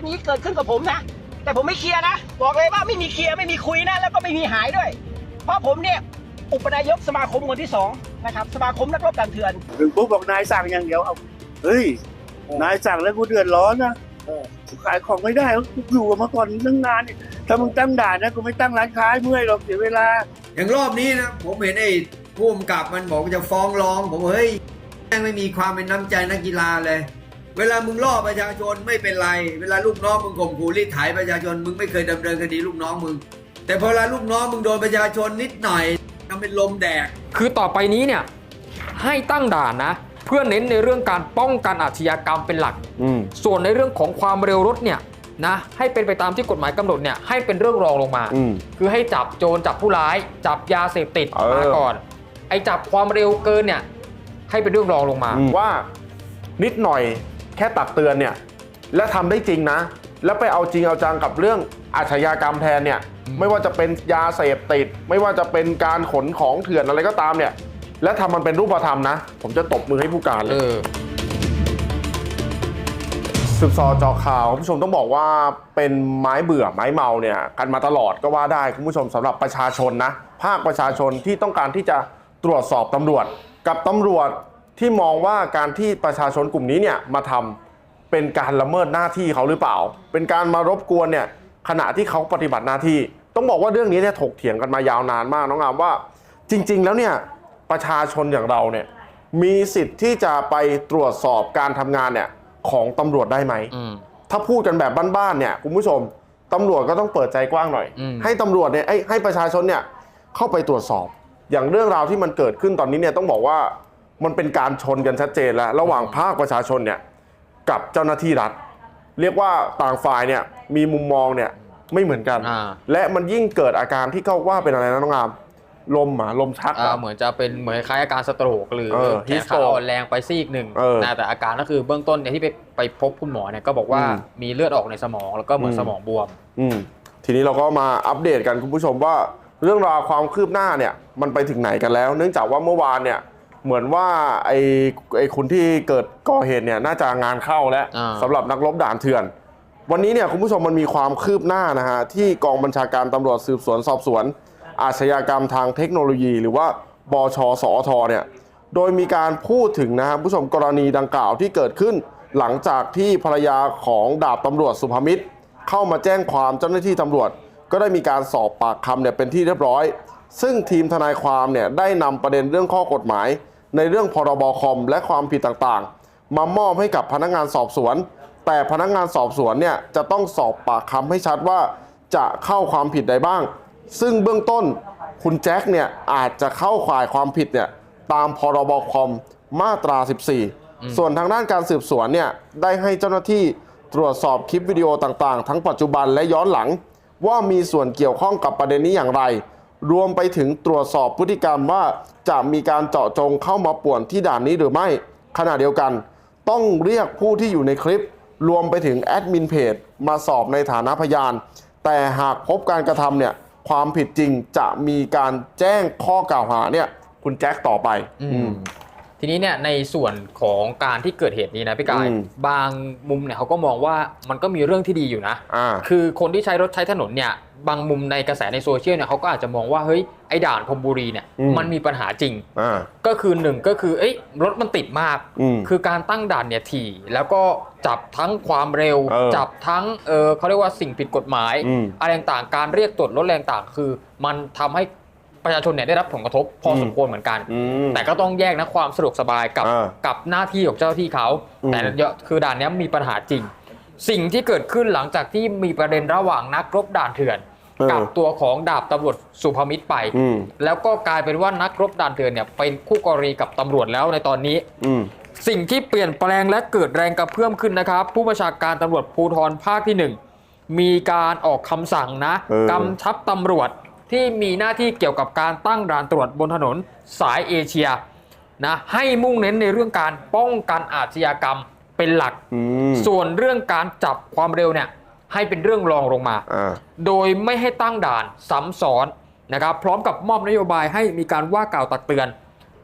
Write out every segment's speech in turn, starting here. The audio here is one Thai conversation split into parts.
สนี้เกิดขึ้นกับผมนะ แต่ผมไม่เคลียร์นะ บอกเลยว่าไม่มีเคลียร์ไม่มีคุยนะ แล้วก็ไม่มีหายด้วย เพราะผมเนี่ยอุปนายกสมาคมคนที่สองนะครับสมาคมนักรบด่านเถื่อนถึงปุ๊บบอกนายสั่งอย่างเดียวเอาเฮ้ยนายสั่งแล้วกูเดือดร้อนนะกูขายของไม่ได้กูอยู่กับมาก่อนตั้งนานเนี่ยถ้ามึงตั้งด่านนะกูไม่ตั้งร้านค้าให้เมื่อยหรอกเสียเวลา อย่างรอบนี้นะผมเห็นไอ้ผู้กำกับมันบอกว่าจะฟ้องร้องผมว่าเฮ้ยแม่งไม่มีความเป็นน้ำใจนักกีฬาเลย เวลามึงล่อประชาชนไม่เป็นไร เวลาลูกน้องมึงข่มขู่รีดไถประชาชนมึงไม่เคยดำเนินคดีลูกน้องมึง แต่พอเวลาลูกน้องมึงโดนประชาชนนิดหน่อยทำเป็นลมแดก คือต่อไปนี้เนี่ยให้ตั้งด่านนะ เพื่อเน้นในเรื่องการป้องกันอาชญากรรมเป็นหลักอืมส่วนในเรื่องของความเร็วรถเนี่ยนะให้เป็นไปตามที่กฎหมายกำหนดเนี่ยให้เป็นเรื่องรองลงมาอืมคือให้จับโจรจับผู้ร้าย จับยาเสพติดเออมาก่อน ไอ้จับความเร็วเกินเนี่ยให้เป็นเรื่องรองลงมาว่านิดหน่อย แค่ตักเตือนเนี่ยและทำได้จริงนะ แล้วไปเอาจริงเอาจังกับเรื่องอาชญากรรมแทนเนี่ยอืมไม่ว่าจะเป็นยาเสพติด ไม่ว่าจะเป็นการขนของเถื่อนอะไรก็ตามเนี่ย และทำมันเป็นรูปธรรมนะ ผมจะตบมือให้ผู้การเลเอยอสืบสอเจอข่าวคุณผู้ชมต้องบอกว่าเป็นไม้เบื่อไม้เมาเนี่ยกันมาตลอดก็ว่าได้คุณผู้ชมสำหรับประชาชนนะ ภาคประชาชนที่ต้องการที่จะตรวจสอบตำรวจ กับตำรวจ ที่มองว่าการที่ประชาชนกลุ่มนี้เนี่ยมาทำเป็นการละเมิดหน้าที่เขาหรือเปล่า เป็นการมารบกวนเนี่ยขณะที่เขาปฏิบัติหน้าที่ ต้องบอกว่าเรื่องนี้เนี่ยถกเถียงกันมายาวนานมากน้องอามว่า จริง ๆ แล้วเนี่ยประชาชนอย่างเราเนี่ยมีสิทธิ์ที่จะไปตรวจสอบการทำงานเนี่ยของตำรวจได้ไหมอืมถ้าพูดกันแบบบ้านๆเนี่ยคุณผู้ชมตำรวจก็ต้องเปิดใจกว้างหน่อยอืมให้ตำรวจเนี่ยให้ให้ประชาชนเนี่ยเข้าไปตรวจสอบ อย่างเรื่องราวที่มันเกิดขึ้นตอนนี้เนี่ยต้องบอกว่า มันเป็นการชนกันชัดเจนแล้ว ระหว่างภาคประชาชนเนี่ยกับเจ้าหน้าที่รัฐ เรียกว่าต่างฝ่ายเนี่ยมีมุมมองเนี่ยไม่เหมือนกัน อ่า และมันยิ่งเกิดอาการที่เขาว่าเป็นอะไรนะน้องอามลมหมาลมชักอ่าอะ เหมือนจะเป็นเหมือนคล้ายอาการสโตรกหรือเออแขนฮิสโตขารกอ่อนแรงไปซีกหนึ่งเออนะแต่อาการก็คือเบื้องต้นเนี่ยที่ไปไปพบคุณหมอเนี่ยก็บอกว่าอืมมีเลือดออกในสมองแล้วก็เหมือนอืม สมองบวม อืมทีนี้เราก็มาอัปเดตกันคุณผู้ชมว่าเรื่องราวความคืบหน้าเนี่ยมันไปถึงไหนกันแล้ว เนื่องจากว่าเมื่อวานเนี่ย เหมือนว่าไอ้ไอ้คนที่เกิดก่อเหตุเนี่ยน่าจะงานเข้าแล้วอ่า สำหรับนักรบด่านเถื่อน วันนี้เนี่ยคุณผู้ชมมันมีความคืบหน้านะฮะที่กองบัญชาการตำรวจสืบสวนสอบสวน อาชญากรรมทางเทคโนโลยี หรือว่าบชสอทเนี่ยโดยมีการพูดถึงนะฮะผู้ชมกรณีดังกล่าวที่เกิดขึ้น หลังจากที่ภรรยาของดาบตำรวจสุภมิตร เข้ามาแจ้งความเจ้าหน้าที่ตำรวจ ก็ได้มีการสอบปากคำเนี่ยเป็นที่เรียบร้อย ซึ่งทีมทนายความเนี่ยได้นำประเด็นเรื่องข้อกฎหมาย ในเรื่องพรบคอมและความผิดต่างๆ มามอบให้กับพนักงานสอบสวน แต่พนักงานสอบสวนเนี่ยจะต้องสอบปากคำให้ชัดว่าจะเข้าความผิดใดบ้าง ซึ่งเบื้องต้นคุณแจ็คเนี่ยอาจจะเข้าข่ายความผิดเนี่ยตามพรบคอมมาตรา 14 ส่วนทางด้านการสืบสวนเนี่ยได้ให้เจ้าหน้าที่ตรวจสอบคลิปวิดีโอต่างๆ ทั้งปัจจุบันและย้อนหลัง ว่ามีส่วนเกี่ยวข้องกับประเด็นนี้อย่างไร รวมไปถึงตรวจสอบพฤติกรรมว่าจะมีการเจาะจงเข้ามาป่วนที่ด่านนี้หรือไม่ ขณะเดียวกัน ต้องเรียกผู้ที่อยู่ในคลิป รวมไปถึงแอดมินเพจมาสอบในฐานะพยาน แต่หากพบการกระทำเนี่ยความผิดจริงจะมีการแจ้งข้อกล่าวหาเนี่ยคุณแจ็คต่อไปอืม ทีนี้เนี่ยในส่วนของการที่เกิดเหตุนี้นะพี่กายอืมบางมุมเนี่ยเขาก็มองว่ามันก็มีเรื่องที่ดีอยู่นะ อ่า คือคนที่ใช้รถใช้ถนนเนี่ยบางมุมในกระแสในโซเชียลเนี่ยเขาก็อาจจะมองว่าเฮ้ยไอ้ด่านพรมบุรีเนี่ยอืม มันมีปัญหาจริง อ่า ก็คือหนึ่งก็คือเอ้ยรถมันติดมาก อืมคือการตั้งด่านเนี่ยถี่ แล้วก็จับทั้งความเร็ว เออจับทั้งเออเขาเรียกว่าสิ่งผิดกฎหมายอืม อะไรต่างๆการเรียกตรวจรถแรงต่างคือ มันทำให้ ประชาชนเนี่ยได้รับผลกระทบพออมสมควรเหมือนกันอืมแต่ก็ต้องแยกนะความสะดวกสบายกับอ่ากับหน้าที่ของเจ้าหน้าที่เขาอืมแต่เยอะคือด่านเนี้ยมีปัญหาจริง สิ่งที่เกิดขึ้นหลังจากที่มีประเด็นระหว่างนักรบด่านเถื่อนเออกับตัวของดาบตำรวจสุภมิตรไปอืมแล้วก็กลายเป็นว่านักรบด่านเถื่อนเนี่ยเป็นคู่กรณีกับตำรวจแล้วในตอนนี้อืมสิ่งที่เปลี่ยนแปลงและเกิดแรงกระเพื่อมขึ้นนะครับ ผู้บัญชาการตำรวจภูธรภาคที่หนึ่งมีการออกคำสั่งนะเออกำชับตำรวจ ที่มีหน้าที่เกี่ยวกับการตั้งด่านตรวจบนถนนสายเอเชียนะให้มุ่งเน้นในเรื่องการป้องกันอาชญากรรมเป็นหลัก อืม ส่วนเรื่องการจับความเร็วเนี่ยให้เป็นเรื่องรองลงมา อ่า โดยไม่ให้ตั้งด่านซ้ำซ้อนนะครับพร้อมกับมอบนโยบายให้มีการว่ากล่าวตักเตือน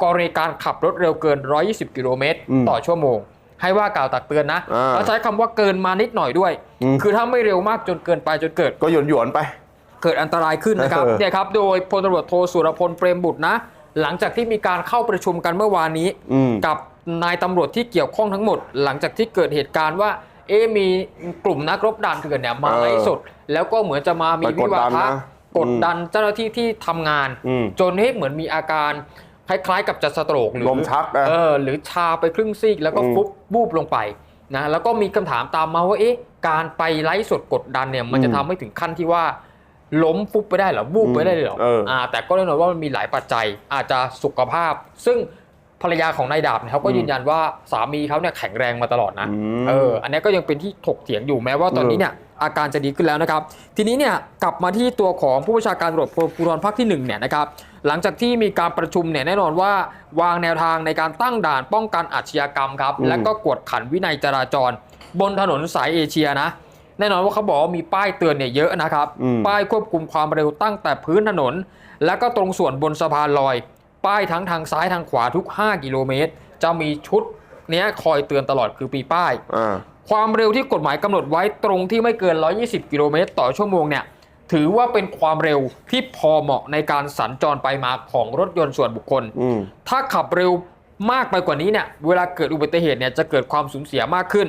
กรณีการขับรถเร็วเกิน 120 กิโลเมตรอืมต่อชั่วโมง ให้ว่ากล่าวตักเตือนนะอ่าแล้วใช้คำว่าเกินมานิดหน่อยด้วย อืม คือถ้าไม่เร็วมากจนเกินไปจนเกิด ก็หยวนหยวนๆไป เกิดอันตรายขึ้นนะครับเออเนี่ยครับโดยพลตำรวจโทสุรพลเปรมบุตรนะ หลังจากที่มีการเข้าประชุมกันเมื่อวานนี้อืมกับนายตำรวจที่เกี่ยวข้องทั้งหมด หลังจากที่เกิดเหตุการณ์ว่าเอ๊ะมีกลุ่มนักรบด่านเถื่อนเนี่ยมาเออไล่สด แล้วก็เหมือนจะมามีไปกวิดดัวานทะนะกดดันเจ้าหน้าที่ที่ทำงานอืมจนให้เหมือนมีอาการคล้ายๆ กับจะสโตรกหรือลมชักนะเออหรือชาไปครึ่งซีกแล้วก็อืมฟุบบูบลงไปนะแล้วก็มีคำถามตามมาว่าเอ๊ะการไปไลฟ์สดกดดันเนี่ยมันจะอืมทำให้ถึงขั้นที่ว่า ล้มฟุบไปได้เหรอบูบไปได้เลยเหรอเอออ่า แต่ก็แน่นอนว่ามันมีหลายปัจจัยอาจจะสุขภาพ ซึ่งภรรยาของนายดาบเนี่ยเขาก็อืมยืนยันว่าสามีเขาเนี่ยแข็งแรงมาตลอดนะอืมเอออันนี้ก็ยังเป็นที่ถกเถียงอยู่แม้ว่าตอนนี้เนี่ยอาการจะดีขึ้นแล้วนะครับ ทีนี้เนี่ยกลับมาที่ตัวของผู้บัญชาการตำรวจภูธรภาคที่หนึ่งเนี่ยนะครับหลังจากที่มีการประชุมเนี่ยแน่นอนว่าวางแนวทางในการตั้งด่านป้องกันอาชญากรรมครับอืมและก็กวดขันวินัยจราจร บนถนนสายเอเชียนะ แน่นอนว่าเขาบอกว่ามีป้ายเตือนเนี่ยเยอะนะครับอืมป้ายควบคุมความเร็วตั้งแต่พื้นถนน และก็ตรงส่วนบนสะพานลอย ป้ายทั้งทางซ้ายทางขวาทุก 5 กิโลเมตร จะมีชุดเนี้ยคอยเตือนตลอดคือปีป้ายอ่าความเร็วที่กฎหมายกำหนดไว้ตรงที่ไม่เกิน 120 กิโลเมตรต่อชั่วโมงเนี่ยถือว่าเป็นความเร็วที่พอเหมาะในการสัญจรไปมาของรถยนต์ส่วนบุคคลอืมถ้าขับเร็วมากไปกว่านี้เนี่ย เวลาเกิดอุบัติเหตุเนี่ยจะเกิดความสูญเสียมากขึ้น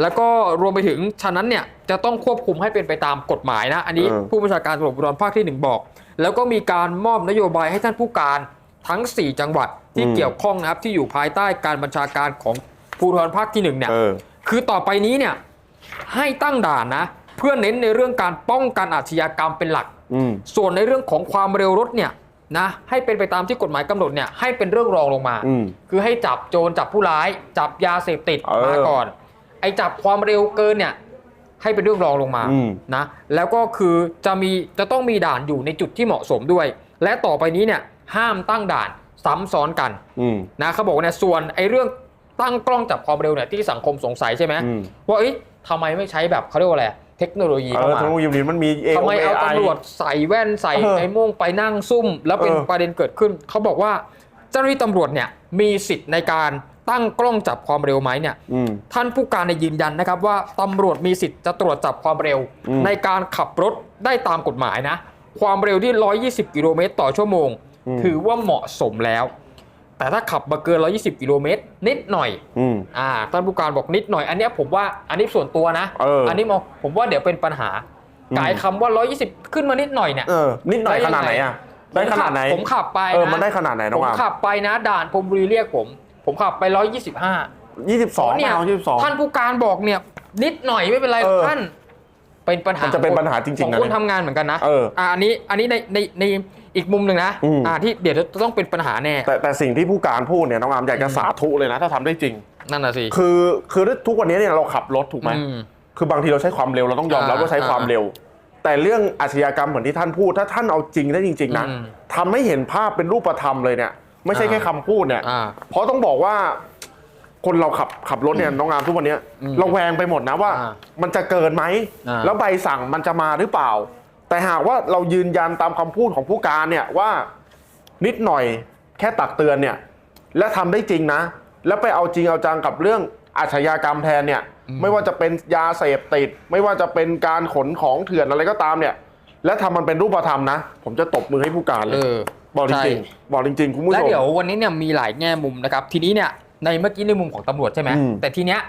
แล้วก็รวมไปถึงฉะนั้นเนี่ยจะต้องควบคุมให้เป็นไปตามกฎหมายนะ อันนี้เออผู้บัญชาการตำรวจภูธรภาคที่ 1 บอก แล้วก็มีการมอบนโยบายให้ท่านผู้การทั้ง 4 จังหวัดที่เกี่ยวข้องนะครับที่อยู่ภายใต้การบัญชาการของภูธรภาคที่1เนี่ยเออคือต่อไปนี้เนี่ยให้ตั้งด่านนะ เพื่อเน้นในเรื่องการป้องกันอาชญากรรมเป็นหลักอืมส่วนในเรื่องของความเร็วรถเนี่ยนะให้เป็นไปตามที่กฎหมายกำหนดเนี่ยให้เป็นเรื่องรองลงมาอืมคือให้จับโจรจับผู้ร้าย จับยาเสพติดเออมาก่อน ไอ้จับความเร็วเกินเนี่ย ให้เป็นเรื่องรองลงมาอืม นะ แล้วก็คือจะมีจะต้องมีด่านอยู่ในจุดที่เหมาะสมด้วย และต่อไปนี้เนี่ยห้ามตั้งด่านซ้ำซ้อนกัน อืม นะเขาบอกว่าเนี่ยส่วนไอ้เรื่องตั้งกล้องจับความเร็วเนี่ยที่สังคมสงสัยใช่ไหมอืม ว่าเอ้ยทำไมไม่ใช้แบบเขาเรียกว่าอะไรเทคโนโลยีเอเข้าอมาเทคโนโลยีนี้มันมีเอ ทำไมเอาตำรวจใส่แว่นใส่เออไอ้โม่งไปนั่งซุ่ม แล้วเป็นเออ ประเด็นเกิดขึ้นเขาบอกว่า เจ้าหน้าที่ตำรวจเนี่ยมีสิทธิ์ในการตั้งกล้องจับความเร็วไหมเนี่ยอืม ท่านผู้การในยยืนยันนะครับว่าตำรวจมีสิทธิ์จะตรวจจับความเร็ว อืมในการขับรถได้ตามกฎหมายนะ ความเร็วที่ 120 กิโลเมตรต่อชั่วโมง อืม ถือว่าเหมาะสมแล้ว แต่ถ้าขับมาเกิน 120 กิโลเมตรนิดหน่อย อืม อ่าท่านผู้การบอกนิดหน่อย อันเนี้ยผมว่าอันนี้ส่วนตัวนะเอออันนี้มองผมว่าเดี๋ยวเป็นปัญหาอืม กายคำว่า 120 ขึ้นมานิดหน่อยเนี่ย เออนิดหน่อยขนาดไหนอะ ได้ขนาดไหน ผมขับไปเออนะมันได้ขนาดไหนน้ผองมอามขับไปนะ ด่านพรมบุรีเรียกผม ผมขับไป 125 ยี่สิบสองเนี่ยเอายี่สิบสอง ท่านผู้การบอกเนี่ย นิดหน่อยไม่เป็นไรหรอกเออท่าน เป็นปัญหามันจะเป็นปัญหาจริงๆของนะคนทำงานเหมือนกันนะเอออันนี้อันนี้ในในในอีกมุมหนึ่งนะอืม อ่าที่เดี๋ยวจะต้องเป็นปัญหาแน่แต่แต่สิ่งที่ผู้การพูดเนี่ยน้องอามอยากจะอืมสาธุเลยนะ ถ้าทำได้จริง นั่นน่ะสิคือคือทุกวันนี้เนี่ยเราขับรถถูกไหม อืม คือบางทีเราใช้ความเร็วเราต้องยอมรับอ่าว่าใช้ความเร็ว แต่เรื่องอาชญากรรมเหมือนที่ท่านพูด ถ้าท่านเอาจริงได้จริง ๆนะอืมทำให้เห็นภาพเป็นรูปธรรมเลยเนี่ย ไม่ใช่อ่าแค่คำพูดเนี่ย อ่าเพราะต้องบอกว่าคนเราขับขับรถเนี่ยน้องอามทุกวันเนี้ยอืมเราแวงไปหมดนะว่า อ่ามันจะเกินไหม อ่า แล้วใบสั่งมันจะมาหรือเปล่า แต่หากว่าเรายืนยันตามคำพูดของผู้การเนี่ยว่านิดหน่อยแค่ตักเตือนเนี่ย และทำได้จริงนะ แล้วไปเอาจริงเอาจังกับเรื่องอาชญากรรมแทนเนี่ย ไม่ว่าจะเป็นยาเสพติด ไม่ว่าจะเป็นการขนของเถื่อนอะไรก็ตามเนี่ย และทำมันเป็นรูปธรรมนะ ผมจะตบมือให้ผู้การเลเอยอบอกจใช่ริงๆบอกจริงๆคุณผู้ชและมเดี๋ยววันนี้เนี่ยมีหลายแง่มุมนะครับ ทีนี้เนี่ยในเมื่อกี้ในมุมของตำรวจใช่ไหมอืมแต่ทีเนี้ย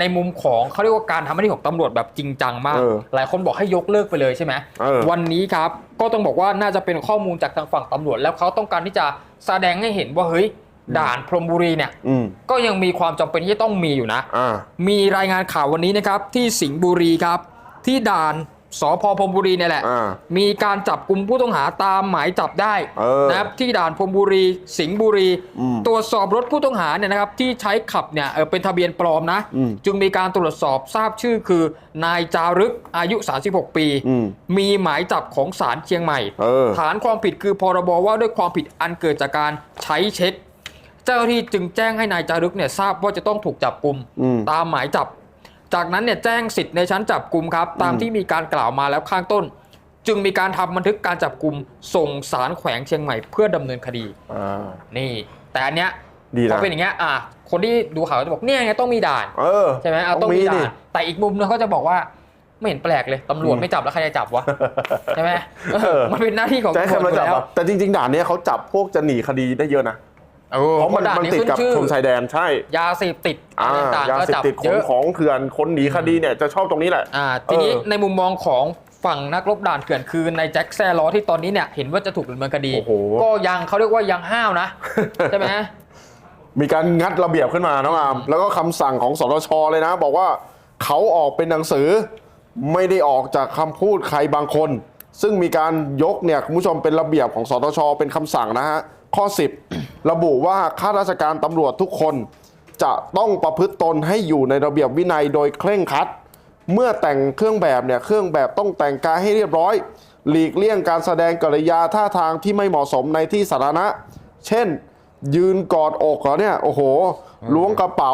ในมุมของเขาเรียกว่าการทำหน้าที่ของตำรวจแบบจริงจังมากเออหลายคนบอกให้ยกเลิกไปเลยใช่ไหมเออวันนี้ครับก็ต้องบอกว่าน่าจะเป็นข้อมูลจากทางฝั่งตำรวจ แล้วเขาต้องการที่จะแสดงให้เห็นว่าเฮ้ย ด่านพรหมบุรีเนี่ยอืมก็ยังมีความจำเป็นที่จะต้องมีอยู่นะอ่ามีรายงานข่าววันนี้นะครับ ที่สิงห์บุรีครับ ที่ด่านสพพรหมบุรีเนี่ยแหละอ่ามีการจับกลุ่มผู้ต้องหาตามหมายจับได้เออนะครับที่ด่านพรหมบุรี สิงห์บุรีอืมตรวจสอบรถผู้ต้องหาเนี่ยนะครับ ที่ใช้ขับเนี่ยเออเป็นทะเบียนปลอมนะอืมจึงมีการตรวจสอบทราบชื่อคือนายจารึกอายุ 36 ปีอืมมีหมายจับของศาลเชียงใหม่เออฐานความผิดคือพรบว่าด้วยความผิดอันเกิดจากการใช้เช็ค เจ้าหน้าที่จึงแจ้งให้นายจารึกเนี่ยทราบว่าจะต้องถูกจับกลุ่มอืม ตามหมายจับ จากนั้นเนี่ยแจ้งสิทธิ์ในชั้นจับกลุ่มครับ ตามอืมที่มีการกล่าวมาแล้วข้างต้น จึงมีการทำบันทึกการจับกลุ่มส่งสารแขวงเชียงใหม่เพื่อดำเนินคดีอ่านี่ แต่อันเนี้ยดีนะพอเป็นอย่างเงี้ยอะคนที่ดูข่าวจะบอกเนี่ยไงต้องมีด่าน เออ ใช่ไหมเอาต้องมีดิด่านแต่อีกมุมนึงเขาจะบอกว่า ไม่เห็นแปลกเลยตำรวจอืม ไม่จับแล้วใครจะจับวะ ใช่ไหมเออมันเป็นหน้าที่ของจะให้ใครตำรวมาจอจับยู่แล้วอะแต่จริง ๆ ด่านเนี้ยเขาจับพวกจะหนีคดีได้เยอะนะ เออเพราะมันด่มันนี้ติดขึ้กับชื่อชมชายแดนใช่ ยาเสพติดอ่าอะไรต่างๆยาก็เสพจับติดขเยองอะของเถื่อนคนหนีคดีเนี่ยจะชอบตรงนี้แหละอ่าทีนี้เออในมุมมองของฝั่งนักรบด่านเถื่อนคือในแจ็คแซ่ล้อที่ตอนนี้เนี่ยเห็นว่าจะถูกดำเนินคดีโอ้โหก็ยังเขาเรียกว่ายังห้าวนะใช่ไหมมีการงัดระเบียบขึ้นมาน้องอามแล้วก็คำสั่งของสตชเลยนะ บอกว่าเขาออกเป็นหนังสือ ไม่ได้ออกจากคำพูดใครบางคน ซึ่งมีการยกเนี่ยคุณผู้ชมเป็นระเบียบของสตชเป็นคำสั่งนะฮะข้อ 10 ระบุว่าข้าราชการตำรวจทุกคน จะต้องประพฤติตนให้อยู่ในระเบียบวินัยโดยเคร่งครัด เมื่อแต่งเครื่องแบบเนี่ยเครื่องแบบต้องแต่งกายให้เรียบร้อย หลีกเลี่ยงการแสดงกริยาท่าทางที่ไม่เหมาะสมในที่สาธารณะ เช่น ยืนกอดอกเหรอเนี่ยโอ้โหล้วงกระเป๋า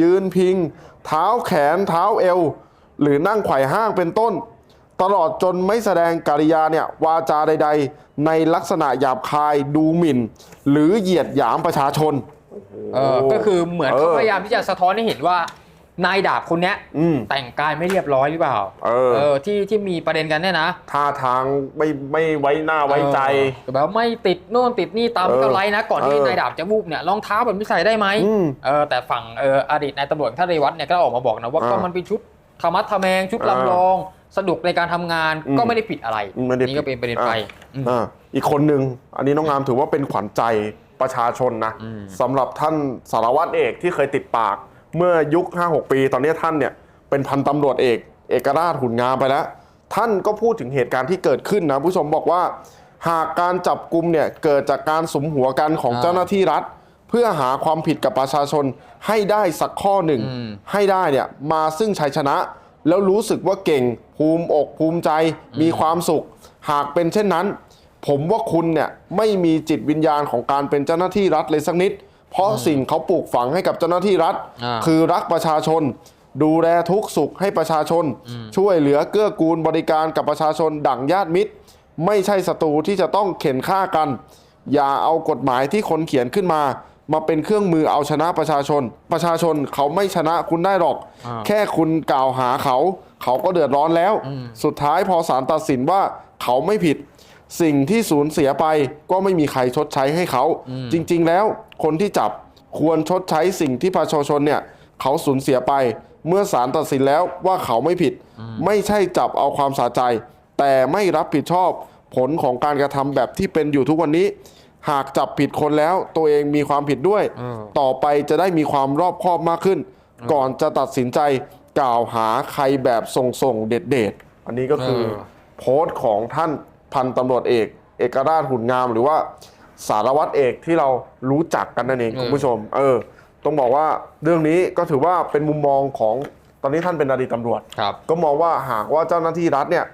ยืนพิง เท้าแขนเท้าเอว หรือนั่งไขว่ห้างเป็นต้น ตลอดจนไม่แสดงกริยาเนี่ยวาจาใด ๆ ในลักษณะหยาบคายดูหมิ่น หรือเหยียดหยามประชาชน เออก็คือเหมือนเออเขาพยายามที่จะสะท้อนให้เห็นว่านายดาบคนเนี้ยอืมแต่งกายไม่เรียบร้อยหรือเปล่าเออ ที่ที่มีประเด็นกันเนี่ยนะท่าทางไม่ไม่ไว้หน้าไว้ใจ เออแบบว่าไม่ติดโน่นติดนี่ตามเออก็ไลน์นะก่อนที่เออนายดาบจะวูบเนี่ยรองเท้าแบบไม่ใส่ได้ไหมอืมเออแต่ฝั่งเอออดีตนายตำรวจท่านเรวัตเนี่ยก็ออกมาบอกนะว่าอ่าก็มันเป็นชุดธรรมัดทะแมงชุดอ่าลำลอง สะดวกในการทำงานอืมก็ไม่ได้ผิดอะไรไม่ได้ผิดนี่ก็เป็นประเด็นไปอืมอ่าอีกคนหนึ่งอันนี้น้องงามถือว่าเป็นขวัญใจประชาชนนะอืมสำหรับท่านสารวัตรเอกที่เคยติดปาก เมื่อยุค 5-6 ปี ตอนนี้ท่านเนี่ยเป็นพันตำรวจเอก เอกราชหุ่นงามไปแล้ว ท่านก็พูดถึงเหตุการณ์ที่เกิดขึ้นนะผู้ชมบอกว่า หากการจับกลุ่มเนี่ยเกิดจากการสมหัวกันของอ่าเจ้าหน้าที่รัฐ เพื่อหาความผิดกับประชาชนให้ได้สักข้อหนึ่งอืมให้ได้เนี่ยมาซึ่งชัยชนะ แล้วรู้สึกว่าเก่งภูมิอกภูมิใจมีความสุข หากเป็นเช่นนั้น ผมว่าคุณเนี่ยไม่มีจิตวิญญาณของการเป็นเจ้าหน้าที่รัฐเลยสักนิด เพราะสิ่งเขาปลูกฝังให้กับเจ้าหน้าที่รัฐอ่าคือรักประชาชน ดูแลทุกสุขให้ประชาชน ช่วยเหลือเกื้อกูลบริการกับประชาชนดั่งญาติมิตร ไม่ใช่ศัตรูที่จะต้องเข็นฆ่ากัน อย่าเอากฎหมายที่คนเขียนขึ้นมา มาเป็นเครื่องมือเอาชนะประชาชน ประชาชนเขาไม่ชนะคุณได้หรอกอ่าแค่คุณกล่าวหาเขา เขาก็เดือดร้อนแล้วอืมสุดท้ายพอศาลตัดสินว่าเขาไม่ผิด สิ่งที่สูญเสียไปก็ไม่มีใครชดใช้ให้เขา จริง ๆ แล้วคนที่จับควรชดใช้สิ่งที่ประชาชนเนี่ย เขาสูญเสียไป เมื่อศาลตัดสินแล้วว่าเขาไม่ผิด ไม่ใช่จับเอาความสาใจ แต่ไม่รับผิดชอบผลของการกระทำแบบที่เป็นอยู่ทุกวันนี้ หากจับผิดคนแล้วตัวเองมีความผิดด้วยเออต่อไปจะได้มีความรอบคอบมากขึ้น ก่อนจะตัดสินใจกล่าวหาใครแบบส่งๆเด็ดๆ อันนี้ก็คือเออโพสต์ของท่านพันตำรวจเอก เอกราชหุ่นงามหรือว่าสารวัตรเอกที่เรารู้จักกันนั่นเองคุณผู้ชม เออ ต้องบอกว่าเรื่องนี้ก็ถือว่าเป็นมุมมองของตอนนี้ท่านเป็นอดีตตำรวจครับก็มองว่าหากว่าเจ้าหน้าที่รัฐเนี่ย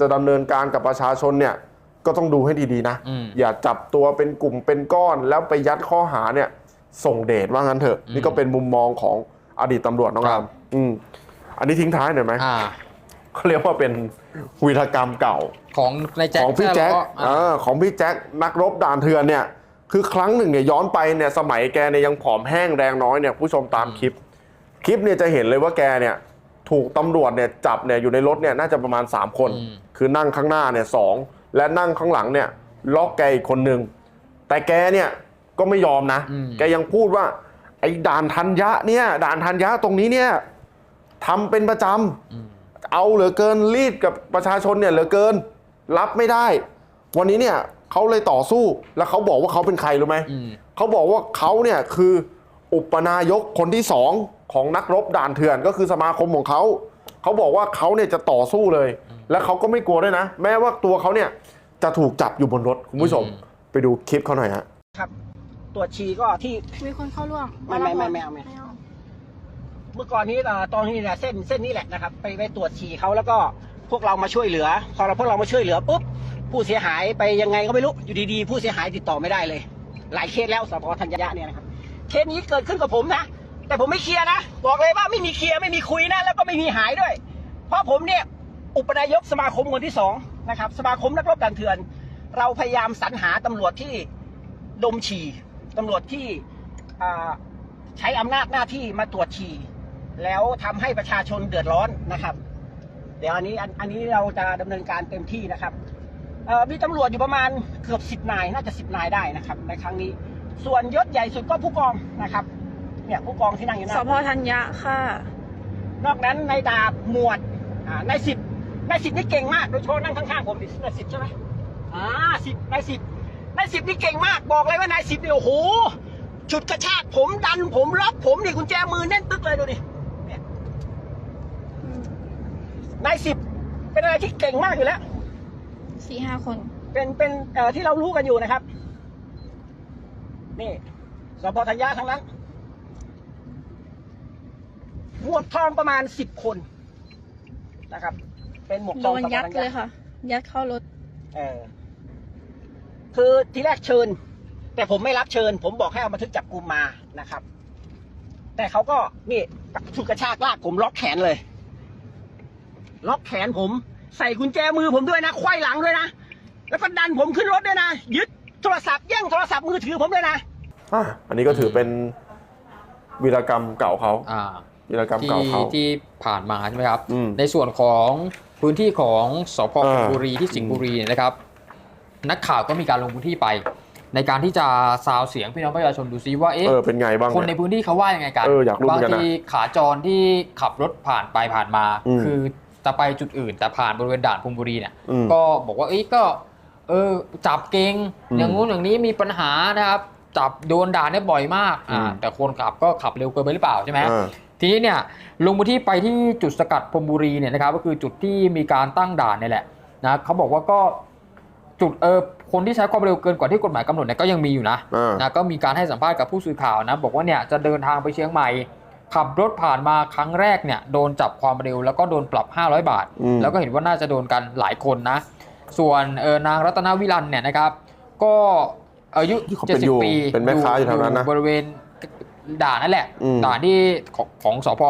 จะดำเนินการกับประชาชนเนี่ย ก็ต้องดูให้ดีๆนะอืมอย่าจับตัวเป็นกลุ่มเป็นก้อนแล้วไปยัดข้อหาเนี่ย ส่งเดชว่างั้นเถอะ นี่ก็เป็นมุมมองของอดีตตำรวจน้องครัรามบอืมอันนี้ทิ้งท้ายหน่อยไหมอ่าเขาเรียกว่าเป็นวีรกรรมเก่าของนายแจ็คของพี่แจ็คซ่ล้ออ่าเออของพี่แจ็คนักรบด่านเถื่อนเนี่ย คือครั้งหนึ่งเนี่ยย้อนไปเนี่ยสมัยแกเนี่ยยังผอมแห้งแรงน้อยเนี่ยผู้ชมตามคลิป คลิปเนี่ยจะเห็นเลยว่าแกเนี่ยถูกตำรวจเนี่ยจับเนี่ยอยู่ในรถเนี่ยน่าจะประมาณ 3 คนอืมคือนั่งข้างหน้าเนี่ยสอง และนั่งข้างหลังเนี่ยล็อกแกอีกคนหนึ่งแต่แกเนี่ยก็ไม่ยอมนะอืมแกยังพูดว่า ไอ้ด่านทัญญะเนี่ย ด่านทัญญะตรงนี้เนี่ยทำเป็นประจำเอาเหลือเกินรีดกับประชาชนเนี่ยเหลือเกิน รับไม่ได้ วันนี้เนี่ยเขาเลยต่อสู้แล้วเขาบอกว่าเขาเป็นใครรู้ไหมอืมเขาบอกว่าเขาเนี่ยคืออุปนายกคนที่สองของนักรบด่านเถื่อนก็คือสมาคมของเขา เขาบอกว่าเขาเนี่ยจะต่อสู้เลย และเขาก็ไม่กลัวด้วยนะ แม้ว่าตัวเขาเนี่ยจะถูกจับอยู่บนรถคุณผู้ชมอืมไปดูคลิปเขาหน่อยฮะครับ ตรวจฉี่ก็ที่ มีคนเข้าร่วมไม่ไม่ไม่ไม่เอาไม่เอาเมื่อก่อนนี้เอ่อตอนนี้เนี่ยเส้นเส้นนี้แหละนะครับ ไปไปตรวจฉี่เขาแล้วก็พวกเรามาช่วยเหลือ พอเราพวกเรามาช่วยเหลือปุ๊บผู้เสียหายไปยังไงก็ไม่รู้อยู่ดีๆ ผู้เสียหายติดต่อไม่ได้เลย หลายเคสแล้วสพธัญญะเนี่ยนะครับเคสนี้เกิดขึ้นกับผมนะแต่ผมไม่เคลียร์นะบอกเลยว่าไม่มีเคลียร์ไม่มีคุยนะแล้วก็ไม่มีหายด้วย เพราะผมเนี่ย อุปนายกสมาคมคนที่สองนะครับสมาคมนักรบด่านเถื่อน เราพยายามสรรหาตำรวจที่ดมฉี่ตำรวจที่อ่าใช้อำนาจหน้าที่มาตรวจฉี่แล้วทำให้ประชาชนเดือดร้อนนะครับ เดี๋ยวอันนี้อันอันนี้เราจะดำเนินการเต็มที่นะครับเอ่อมีตำรวจอยู่ประมาณเกือบสิบนายน่าจะสิบนายได้นะครับ ในครั้งนี้ ส่วนยศใหญ่สุดก็ผู้กองนะครับ เนี่ยผู้กองที่นั่งอยู่หสน้าพธัญญะค่ะ นอกนั้นในดาบหมวดอ่าในสิบ ในสิบนี่เก่งมากโดยเฉพาะนั่งข้างๆผมดิในสิบใช่ไหมอ่าสิบในสิบในสิบนี่เก่งมากบอกเลยว่านายสิบเนี่ยโอ้โหฉุดกระชากผมดันผมล็อกผมนี่กุญแจมือแน่นตึ๊กเลยดูดิเนี่ยนายสิบเป็นอะไรที่เก่งมากอยู่แล้วสี่ห้าคน เป็นเป็นเอ่อที่เรารู้กันอยู่นะครับ นี่สพธัญญาทั้งนั้นหมวกทองประมาณสิบคนนะครับ เป็นหมวกทโดองนสพยัดธัญเลญายค่ะ ยัดเข้ารถ เออ คือทีแรกเชิญ แต่ผมไม่รับเชิญ ผมบอกให้เอาบันทึกจับกลุ่มมานะครับ แต่เขาก็นี่ฉุดกระชากลากผมล็อกแขนเลย ล็อกแขนผม ใส่กุญแจมือผมด้วยนะไขว้หลังด้วยนะแล้วก็ดันผมขึ้นรถด้วยนะยึดโทรศัพท์แย่งโทรศัพท์มือถือผมด้วยนะอะอันนี้ก็ถือเป็นวีรกรรมเก่าเขาอ่า วีรกรรมที่เก่าเขา ที่ผ่านมาใช่ไหมครับ อืม ในส่วนของ พื้นที่ของสพอ่าบุรีที่สิงห์บุรีเนี่ยนะครับ นักข่าวก็มีการลงพื้นที่ไป ในการที่จะซาวเสียงพี่น้องประชาชนดูซิว่าเอ๊ะเออเป็นไงบ้างคนในเนี่ยพื้นที่เขาว่ายังไงกันเอออยากรู้เหมืบาองนกันนะทีขาจรที่ขับรถผ่านไปผ่านมา อืม คือจะไปจุดอื่น แต่ผ่านบริเวณด่านพรมบุรีเนี่ย อืม ก็บอกว่าเอ้ยก็ เออจับเก่งอืมอย่างงู้นอย่างนี้มีปัญหานะครับ จับโดนด่านเนี่ยบ่อยมากอ่าอืมแต่คนขับก็ขับเร็วเกินไปหรือเปล่าใช่ไหมอ่าทีนี้เนี่ยลงพื้นที่ไปที่จุดสกัดพรมบุรีเนี่ยนะครับก็คือจุดที่มีการตั้งด่านเนี่ยแหละนะเขาบอกว่าก็จุดเออคนที่ใช้ความเร็วเกินกว่าที่กฎหมายกำหนดเนี่ยก็ยังมีอยู่นะอ่านะก็มีการให้สัมภาษณ์กับผู้สื่อข่าวนะบอกว่าเนี่ยจะเดินทางไปเชียงใหม่ ขับรถผ่านมาครั้งแรกเนี่ยโดนจับความเร็วแล้วก็โดนปรับ 500 บาทอืมแล้วก็เห็นว่าน่าจะโดนกันหลายคนนะ ส่วนเออนางรัตนวิรันเนี่ยนะครับ ก็ อายุที่เขาเป็นอยู่70ปีเป็นแม่ค้าอยู่แถวนั้นนะบริเวณด่านนั่นแหละอืม ด่านที่ของของสพ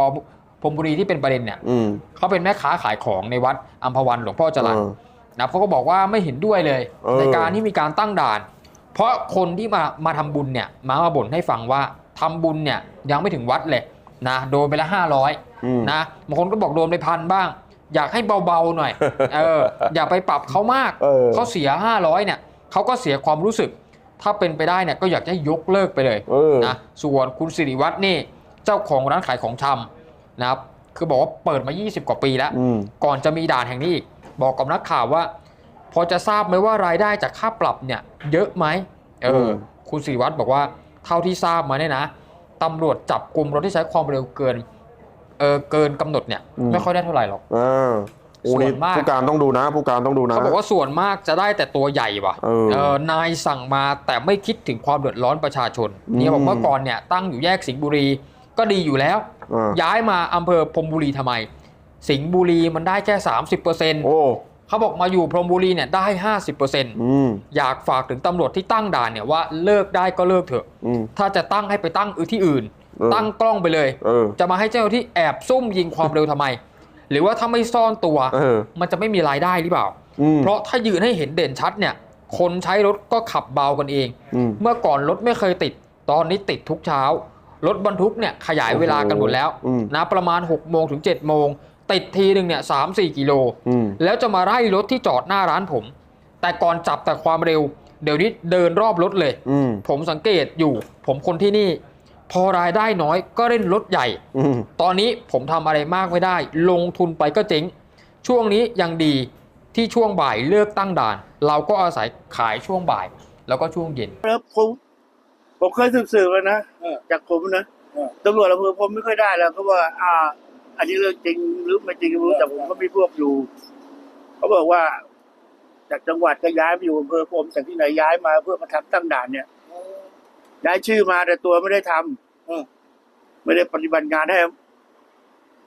พรมบุรีที่เป็นประเด็นเนี่ยอืมเขาเป็นแม่ค้าขายของในวัดอัมพวันหลวงพ่อจรัญ เออ นะเขาก็บอกว่าไม่เห็นด้วยเลย เออ ในการที่มีการตั้งด่าน เพราะคนที่มามาทำบุญเนี่ยมามาบ่นให้ฟังว่าทำบุญเนี่ยยังไม่ถึงวัดเลยนะโดนไปละห้าร้อยอืม นะบางคนก็บอกโดนไปพันบ้าง อยากให้เบาๆหน่อยเอออย่าไปปรับเขามากเออเขาเสีย500เนี่ยเขาก็เสียความรู้สึก ถ้าเป็นไปได้เนี่ยก็อยากจะให้ยกเลิกไปเลยเออ นะส่วนคุณสิริวัฒน์นี่เจ้าของร้านขายของชำนะครับ คือบอกว่าเปิดมา 20 กว่าปีแล้ว อืม ก่อนจะมีด่านแห่งนี้อีก บอกกับนักข่าวว่า พอจะทราบไหมว่ารายได้จากค่าปรับเนี่ยเยอะไหมเออมคุณสิริวัฒน์บอกว่าเท่าที่ทราบมาเนี่ยนะตำรวจจับกลุ่มรถที่ใช้ความเร็วเกินเออเกินกำหนดเนี่ย ไม่ค่อยได้เท่าไหร่หรอก อ่าโอ้ส่วนนี่มากผู้การต้องดูนะ ผู้การต้องดูนะ เขาบอกว่าส่วนมากจะได้แต่ตัวใหญ่ว่ะเออเออนายสั่งมาแต่ไม่คิดถึงความเดือดร้อนประชาชน อืม เนี่ยบอกเมื่อก่อนเนี่ยตั้งอยู่แยกสิงห์บุรีก็ดีอยู่แล้วอ่าย้ายมาอำเภอพรมบุรีทำไม สิงห์บุรีมันได้แค่ 30%โอ้เขาบอกมาอยู่พรหมบุรีเนี่ยได้ 50%อืมอยากฝากถึงตำรวจที่ตั้งด่านเนี่ยว่าเลิกได้ก็เลิกเถอะ อืม ถ้าจะตั้งให้ไปตั้งอื่นที่อื่น เออ ตั้งกล้องไปเลย เออ จะมาให้เจ้าหน้าที่แอบซุ่มยิงความเร็วทำไม หรือว่าถ้าไม่ซ่อนตัวเออมันจะไม่มีรายได้หรือเปล่าอืมเพราะถ้ายืนให้เห็นเด่นชัดเนี่ย คนใช้รถก็ขับเบากันเองอืมเมื่อก่อนรถไม่เคยติด ตอนนี้ติดทุกเช้า รถบรรทุกเนี่ยขยายเวลากันหมดแล้วอืมนะประมาณ6โมงถึง7โมงติดทีหนึ่งเนี่ยสามสี่กิโลอืมแล้วจะมาไล่รถที่จอดหน้าร้านผม แต่ก่อนจับแต่ความเร็ว เดี๋ยวนี้เดินรอบรถเลยอืมผมสังเกตอยู่ ผมคนที่นี่ พอรายได้น้อยก็เล่นรถใหญ่อืมตอนนี้ผมทำอะไรมากไม่ได้ ลงทุนไปก็เจ๊ง ช่วงนี้ยังดีที่ช่วงบ่ายเลือกตั้งด่าน เราก็อาศัยขายช่วงบ่าย แล้วก็ช่วงเย็น แล้วผมผมเคยสืบๆแล้วนะจากผมนะตำรวจอำเภอผมไม่ค่อยได้แล้วเขาว่า อ่า อันนี้เรื่องจริงหรือไม่จริงก็ไม่รู้แต่ผมก็มีพวกอยู่เขาบอกว่า จากจังหวัดก็ย้ายมาอยู่อำเภอผมจากที่ไหนย้ายมาเพื่อมาทำตั้งด่านเนี่ย ย้ายชื่อมาแต่ตัวไม่ได้ทำไม่ได้ปฏิบัติงานให้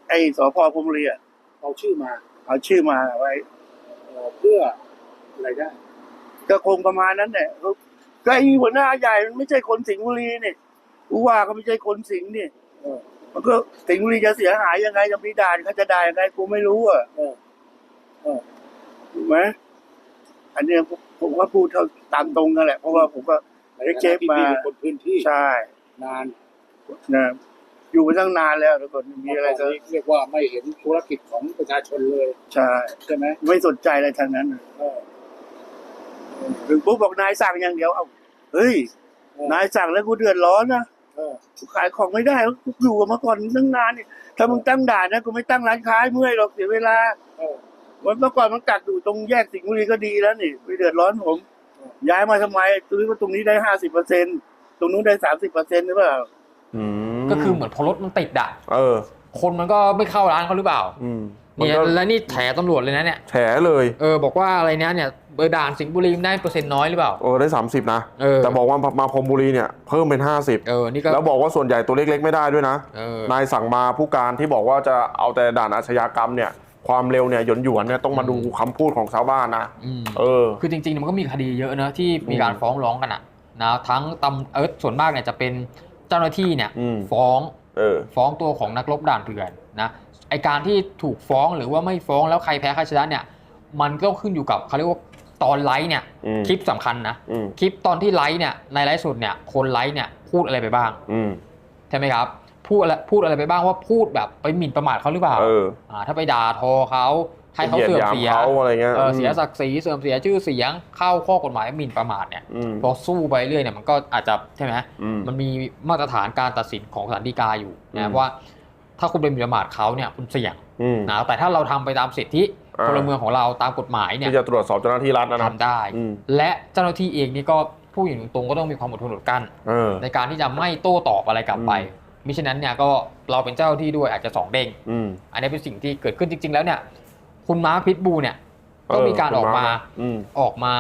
ไอ้สพพรหมบุรีอะเอาชื่อมาเอาชื่อมาไว้เอ่อเพื่ออะไรได้ ก็คงประมาณนั้นแหละก็ไอ้หัวหน้าใหญ่มันไม่ใช่คนสิงห์บุรีนี่ผู้ว่าก็ไม่ใช่คนสิงห์นี่เออ มันก็สิงห์บุรีจะเสียหายยังไงจะมีด่านเขาจะได้ยังไงกูไม่รู้อะเออเออ ถูกไหมอันเนี้ยผมผมก็พูดเท่าตามตรงกันแหละเพราะว่าผมก็ ในฐานะเช็คที่มาพี่เป็นคนพื้นที่ใช่นานนะอยู่มาตั้งนานแล้วทุกคนมีอะไรก็เรียกว่าไม่เห็นธุรกิจของประชาชนเลย ใช่ใช่ไหมไม่สนใจอะไรทางนั้นเออถึงปุ๊บบอกนายสั่งอย่างเดียวเอาเฮ้ยเออนายสั่งแล้วกูเดือดร้อนนะเออกูขายของไม่ได้กูอยู่กับมาก่อนตั้งนานนี่ถ้ามึงตั้งด่านนะกูไม่ตั้งร้านค้าให้เมื่อยหรอกเสียเวลาเออวันเมื่อก่อนมันกักอยู่ตรงแยกสิงห์บุรีก็ดีแล้วนี่ไม่เดือดร้อนผม ย้ายมาทำไมซื้อว่าตรงนี้ได้ห้าสิบเปอร์เซ็นตรงนู้นได้สามสิบเปอร์เซ็นต์หรือเปล่าอืมก็คือเหมือนพอรถมันติดอะเออ คนมันก็ไม่เข้าร้านเขาหรือเปล่าอืมมันเนี่ยก็แล้วนี่แถตำรวจเลยนะเนี่ยแฉเลยเออบอกว่าอะไรเนี้ยเนี่ยเบอร์ด่านสิงห์บุรีมันได้เปอร์เซ็นต์น้อยหรือเปล่าเออได้ 30 นะเออแต่บอกว่ามาพรมบุรีเนี่ยเพิ่มเป็นเออนี่ก็50แล้วบอกว่าส่วนใหญ่ตัวเล็กๆไม่ได้ด้วยนะเออนายสั่งมาผู้การที่บอกว่าจะเอาแต่ด่านอาชญากรรมเนี่ย ความเร็วเนี่ยหยวนหยวนๆเนี่ยต้องมาดูคำพูดของชาวบ้านนะอืมเออ คือจริงๆมันก็มีคดีเยอะนะที่มีการอืมฟ้องร้องกันอะนะทั้งตำเออส่วนมากเนี่ยจะเป็นเจ้าหน้าที่เนี่ยอืมฟ้องเออฟ้องตัวของนักรบด่านเถื่อนนะไอการที่ถูกฟ้องหรือว่าไม่ฟ้องแล้วใครแพ้ใครชนะเนี่ย มันก็ขึ้นอยู่กับเขาเรียกว่าตอนไลฟ์เนี่ยอืมคลิปสำคัญนะอืมคลิปตอนที่ไลฟ์เนี่ยในไลฟ์สดเนี่ยคนไลฟ์เนี่ยพูดอะไรไปบ้างอืมใช่ไหมครับ พูดอะไรพูดอะไรไปบ้างว่าพูดแบบไปหมิ่นประมาทเขาหรือเปล่าเอออ่า ถ้าไปด่าทอเขาให้เขาเสื่อมเสียหยีดหยามเขาอะไรเงี้ยเออเสียมศักดิ์ศรีเสื่อมเสียชื่อเสียงเข้าข้อกฎหมายหมิ่นประมาทเนี่ยอืมพอสู้ไปเรื่อยเนี่ยมันก็อาจจะใช่ไหมอืมมันมีมาตรฐานการตัดสินของศาลฎีกาอยู่อืนะมว่า ถ้าคุณไปหมิ่นประมาทเขาเนี่ยคุณเสี่ยงอืมนะแต่ถ้าเราทำไปตามสิทธิอ่าพลเมืองของเราตามกฎหมายเนี่ยที่จะตรวจสอบเจ้าหน้าที่รัฐนะนะทำได้อืมและเจ้าหน้าที่เองนี่ก็ผู้อย่างตรงๆก็ต้องมีความอดทนอดกลั้นเออในการที่จะไม่โต้ตอบอะไรกลับไปอื มิฉะนั้นเนี่ยก็เราเป็นเจ้าหน้าที่ด้วยอาจจะสองเด้งอืม อันนี้เป็นสิ่งที่เกิดขึ้นจริง ๆ แล้วเนี่ย คุณมาร์คพิทบูเนี่ย ก็มีการออกมาอืมออกมา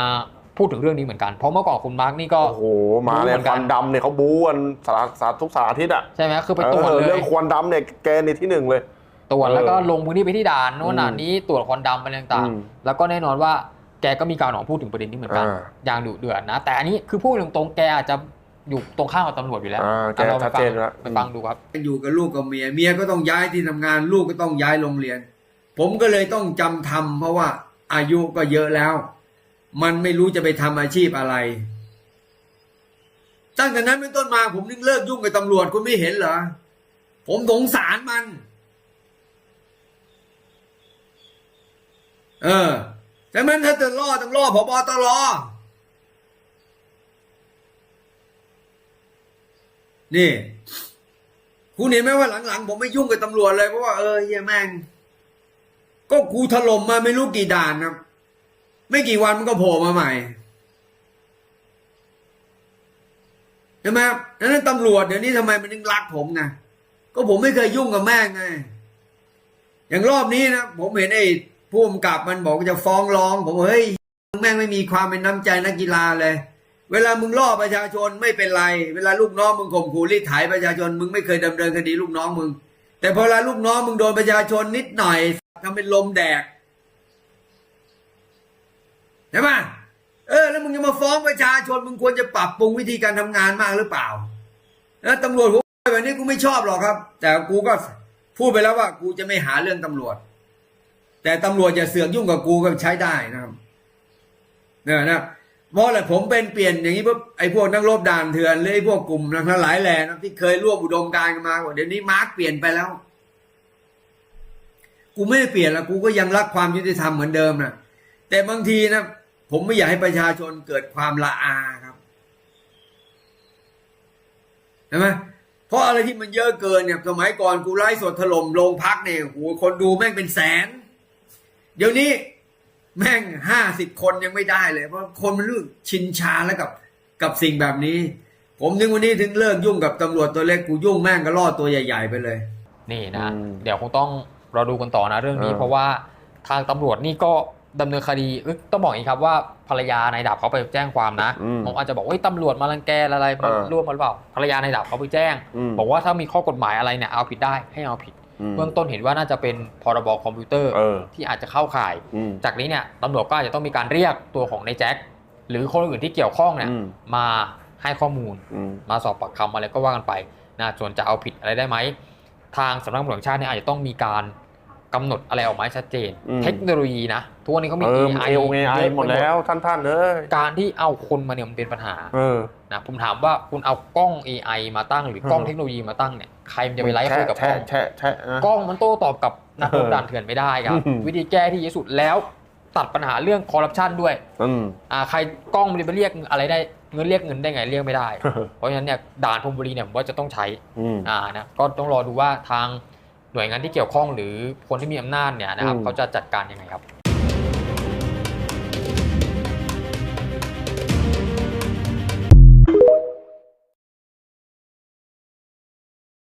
พูดถึงเรื่องนี้เหมือนกันเพราะเมื่อก่อนคุณมาร์คนี่ก็ โอ้โหมาเนี่ยรู้เหมือนคกัน วันดำเนี่ยเขาบู๊กันสารสารทุกสารอาทิตย์อะใช่ไหมคือไปตรวจเออเลเรื่อยงควันดำเนี่ยแกในที่หนึ่งเลย ตรวจเออแล้วก็ลงพื้นที่ไปที่ด่านโน่นน่ะอืมนี้ตรวจควันดำอะไรต่างอืมๆแล้วก็แน่นอนว่าแกก็มีการออกมาพูดถึงประเด็นนี้เหมือนกัน อ่า อย่างดุเดือดนะ แต่อันนี้คือพูดตรงๆแกอาจจะ อยู่ตรงข้ามกับตำรวจอยู่แล้วอ่าแกอะเราไปชัดฟัเจงนแล้ว ไปฟังดูครับ อยู่กับลูกกับเมีย เมียก็ต้องย้ายที่ทำงาน ลูกก็ต้องย้ายโรงเรียน ผมก็เลยต้องจำทำเพราะว่าอายุก็เยอะแล้ว มันไม่รู้จะไปทำอาชีพอะไร ตั้งแต่นั้นเป็นต้นมาผมนึงเลิกยุ่งกับตำรวจคุณไม่เห็นเหรอ ผมสงสารมัน เออแต่มันถ้าจะล่อต้องล่อพบตร นี่ คุณเห็นไหมว่าหลังๆ ผมไม่ยุ่งกับตำรวจเลยเพราะว่าเออเฮียแม่ง ก็กูถล่มมาไม่รู้กี่ด่านครับ ไม่กี่วันมันก็โผล่มาใหม่ใช่ไหมดังนั้นตำรวจเดี๋ยวนี้ทำไมมันถึงรักผมไงก็ผมไม่เคยยุ่งกับแม่งไง อย่างรอบนี้นะผมเห็นไอ้ผู้กำกับมันบอกจะฟ้องร้อง ผมว่าเฮ้ยแม่งไม่มีความเป็นน้ำใจนักกีฬาเลย เวลามึงล่อประชาชนไม่เป็นไร เวลาลูกน้องมึงข่มขู่รีดไถประชาชนมึงไม่เคยดำเนินคดีลูกน้องมึง แต่พอเวลาลูกน้องมึงโดนประชาชนนิดหน่อยทำเป็นลมแดกใช่ไหมเออ แล้วมึงจะมาฟ้องประชาชนมึงควรจะปรับปรุงวิธีการทำงานมากหรือเปล่าแล้วตำรวจผมแบบนี้กูไม่ชอบหรอกครับ แต่กูก็พูดไปแล้วว่า กูจะไม่หาเรื่องตำรวจ แต่ตำรวจจะเสือกยุ่งกับกูก็ใช้ได้นะครับเนี่ยนะ เพราะอะไรผมเป็นเปลี่ยนอย่างนี้ปุ๊บไอ้พวกนักรบด่านเถื่อนหรือไอ้พวกกลุ่มทั้งหลายแหล่นะที่เคยร่วมอุดมการณ์กันมาเดี๋ยวนี้มาร์กเปลี่ยนไปแล้ว กูไม่ได้เปลี่ยนแล้วกูก็ยังรักความยุติธรรมเหมือนเดิมนะแต่บางทีนะ ผมไม่อยากให้ประชาชนเกิดความละอาครับใช่ไหมเพราะอะไรที่มันเยอะเกินเนี่ยสมัยก่อนกูไล่สดถล่มโรงพักเนี่ยโหคนดูแม่งเป็นแสน เดี๋ยวนี้ แม่งห้าสิบคนยังไม่ได้เลย เพราะคนมันรู้สึกชินชาแล้วกับกับสิ่งแบบนี้ ผมถึงวันนี้ถึงเลิกยุ่งกับตำรวจตัวเล็กกูยุ่งแม่งก็ล่อตัวใหญ่ ๆ ไปเลย นี่นะอืมเดี๋ยวคงต้องรอดูกันต่อนะเรื่องนี้เออเพราะว่าทางตำรวจนี่ก็ดำเนินคดีเอ้ยต้องบอกอย่างนี้ครับว่าภรรยานายดาบเขาไปแจ้งความนะอืมผมอาจจะบอกว่าเฮ้ยตำรวจมารังแกอะไรมาเออร่วมมาหรือเปล่าภรรยานายดาบเขาไปแจ้งอืมบอกว่าถ้ามีข้อกฎหมายอะไรเนี่ยเอาผิดได้ให้เอาผิดอืม เบื้องต้นเห็นว่าน่าจะเป็นพรบคอมพิวเตอร์เออที่อาจจะเข้าข่ายอืมจากนี้เนี่ยตำรวจก็อาจจะต้องมีการเรียกตัวของนายแจ็คหรือคนอื่นที่เกี่ยวข้องเนี่ยอืมมาให้ข้อมูลอืมมาสอบปากคำอะไรก็ว่ากันไปนะส่วนจะเอาผิดอะไรได้ไหมทางสำนักงานตำรวจแห่งชาติเนี่ยอาจจะต้องมีการ กำหนดอะไรออกมาให้ชัดเจนอืมเทคโนโลยีนะทุกวันนี้เขามีเออ AI เอไอเยอะไปหมดแล้วท่านท่านๆเอ้ยการที่เอาคนมาเนี่ยมันเป็นปัญหาเออนะผมถามว่าคุณเอากล้อง AI มาตั้ง หรือกล้องอืมเทคโนโลยีมาตั้งเนี่ยใครมันจะไปไลฟ์คุยกับกล้แชะองแชะแชะนะกล้องมันโต้ตอบกับนักรบเออด่านเถื่อนไม่ได้ครับอืมวิธีแก้ที่ดีที่สุดแล้วตัดปัญหาเรื่องคอร์รัปชันด้วยอืมอ่าใครกล้องมันจะไปเรียกอะไรได้เงินเรียกเงินได้ไงเรียกไม่ได้ เพราะฉะนั้นเนี่ยด่านพรหมบุรีเนี่ยผมว่าจะต้องใช้อืมอ่านะก็ต้องรอดูว่าทาง หน่วยงานที่เกี่ยวข้องหรือคนที่มีอำนาจเนี่ยนะครับอืมเขาจะจัดการยังไงครับ